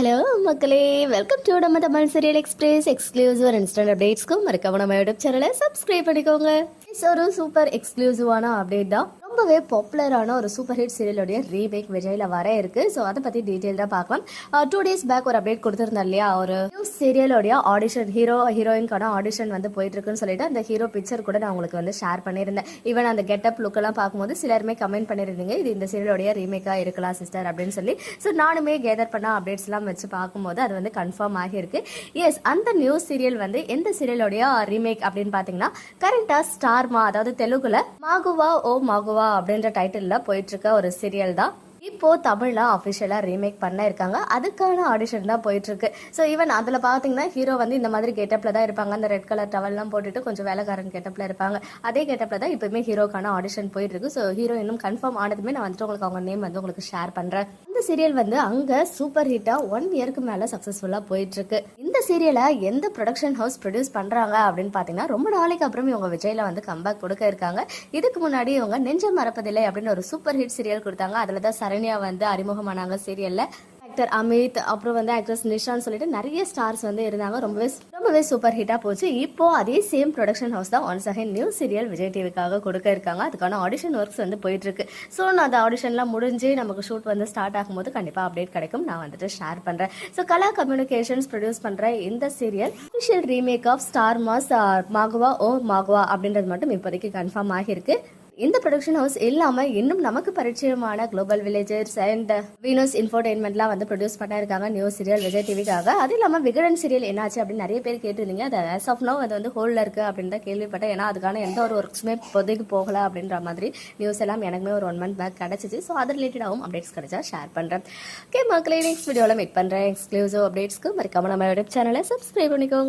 Hello மக்களே. Welcome to நம்ம Tamil serial express exclusive instant அப்டேட்ஸ்க்கும் மறக்காம நம்ம யூடியூப் சேனலை சப்ஸ்கிரைப் பண்ணிக்கோங்க. ஒரு சூப்பர் எக்ஸ்க்ளூசிவான அப்டேட் தான். ரொம்பவே பாப்புலரான ஒரு சூப்பர் ஹிட் சீரியலுடைய ரீமேக் விஜய்ல வர இருக்கு. ஸோ அதை பத்தி டீட்டெயிலாக பார்க்கலாம். டூ டேஸ் பேக் ஒரு அப்டேட் கொடுத்துருந்தேன் இல்லையா? ஒரு நியூ சீரியலோடைய ஆடிஷன் ஹீரோ ஹீரோயின்கான ஆடிஷன் வந்து போயிட்டு இருக்குன்னு சொல்லிட்டு அந்த ஹீரோ பிக்சர் கூட நான் உங்களுக்கு வந்து ஷேர் பண்ணியிருந்தேன். ஈவன் அந்த கெட்டப் லுக்கெல்லாம் பார்க்கும்போது சிலருமே கமெண்ட் பண்ணியிருந்தீங்க. இது இந்த சீரியலோடைய ரீமேக்காக இருக்கலாம் சிஸ்டர் அப்படின்னு சொல்லி. ஸோ நானுமே கேதர் பண்ண அப்டேட்ஸ்லாம் வச்சு பார்க்கும்போது அது வந்து கன்ஃபார்ம் ஆகியிருக்கு. எஸ் அந்த நியூஸ் சீரியல் வந்து எந்த சீரியலோடைய ரீமேக் அப்படின்னு பார்த்தீங்கன்னா கரண்டா ஸ்டார்மா அதாவது தெலுங்குல மாகுவா ஓ மாகுவா அப்படின்ற டைட்டிலில் போயிட்டு இருக்க ஒரு சீரியல் தான். இப்போ தமிழ்ல அஃபிஷியலா ரீமேக் பண்ண இருக்காங்க அதுக்கான ஆடிஷன் தான் போயிட்டு இருக்கு ஸோ ஈவன் அதுல பாத்தீங்கன்னா ஹீரோ வந்து இந்த மாதிரி கெட்டப்ல தான் இருப்பாங்க. அந்த ரெட் கலர் டவல்லாம் போட்டுட்டு கொஞ்சம் வேலைக்காரன் கெட்டப்ல இருப்பாங்க. அதே கெட்டப்ல தான் இப்பவுமே ஹீரோக்கான ஆடிஷன் போயிட்டு இருக்கு ஸோ ஹீரோ இன்னும் கன்ஃபார்ம் ஆனதுமே நான் வந்துட்டு உங்களுக்கு அவங்க நேம் வந்து உங்களுக்கு ஷேர் பண்றேன். இந்த சீரியல் வந்து அங்க சூப்பர் ஹிட்டா ஒன் இயருக்கு மேல சக்சஸ்ஃபுல்லா போயிட்டு இருக்கு இந்த சீரியலை எந்த ப்ரொடக்ஷன் ஹவுஸ் ப்ரொடியூஸ் பண்றாங்க அப்படின்னு பாத்தீங்கன்னா ரொம்ப நாளைக்கு அப்புறம் இவங்க விஜய்ல வந்து கம்பேக் கொடுக்க இருக்காங்க. இதுக்கு முன்னாடி இவங்க நெஞ்சம் மறப்பதில்லை அப்படின்னு ஒரு சூப்பர் ஹிட் சீரியல் கொடுத்தாங்க. அதில் தான் சரண்யா வந்து அறிமுகமானாங்க சீரியல்ல ஆக்டர் அமித் அப்புறம் வந்து ஆக்ட்ரஸ் நிஷான்னு சொல்லிட்டு நிறைய ஸ்டார்ஸ் வந்து இருந்தாங்க. ரொம்பவே ரொம்பவே சூப்பர் ஹிட்டாக போச்சு. இப்போ அதே சேம் ப்ரொடக்ஷன் ஹவுஸ் தான் one second new serial Vijay டிவிக்காக கொடுக்க இருக்காங்க. அதுக்கான ஆடிஷன் ஒர்க்ஸ் வந்து போயிட்டு இருக்கு. ஸோ நான் அந்த ஆடிஷன்லாம் முடிஞ்சு நமக்கு ஷூட் வந்து ஸ்டார்ட் ஆகும்போது கண்டிப்பாக அப்டேட் கிடைக்கும். நான் வந்துட்டு ஷேர் பண்ணுறேன் ஸோ கலா கம்யூனிகேஷன்ஸ் ப்ரொடியூஸ் பண்ணுற இந்த serial official remake of Star Maa Maguva O Maguva அப்படின்றது மட்டும் இப்போதைக்கு கன்ஃபார்ம் ஆகியிருக்கு. இந்த ப்ரொடக்ஷன் ஹவுஸ் இல்லாம இன்னும் நமக்கு பரிச்சயமான குளோபல் வில்லேஜர்ஸ் அண்ட் வீனோஸ் இன்ஃபோடைன்மெண்ட்லாம் வந்து ப்ரொடியூஸ் பண்ண இருக்காங்க நியூ சீரியல் விஜய் டிவிக்காக அது இல்லாம விகடன் சீரியல் என்னாச்சு அப்படின்னு நிறைய பேர் கேட்டிருந்தீங்க. அது ஆஸ் ஆஃப் நோ அது வந்து ஹோல்ல இருக்கு அப்படின்னு தான் கேள்விப்பட்டேன். ஏன்னா அதுக்கான எந்த ஒரு ஒர்க்ஸுமே இப்போதைக்கு போகல அப்படின்ற மாதிரி நியூஸ் எல்லாம் எனக்குமே ஒரு ஒன் மந்த் பேக் கிடைச்சிச்சு. ஸோ அது ரிலேட்டடாகவும் அப்டேட்ஸ் கிடைச்சா ஷேர் பண்றேன். ஓகே மக்களே நெக்ஸ்ட் வீடியோவில் மீட் பண்றேன். எக்ஸ்க்ளூசிவ் அப்டேட்ஸ்க்கு மறக்காம நம்ம யூடியூப் சேனலை சப்ஸ்கிரைப் பண்ணிக்கோங்க.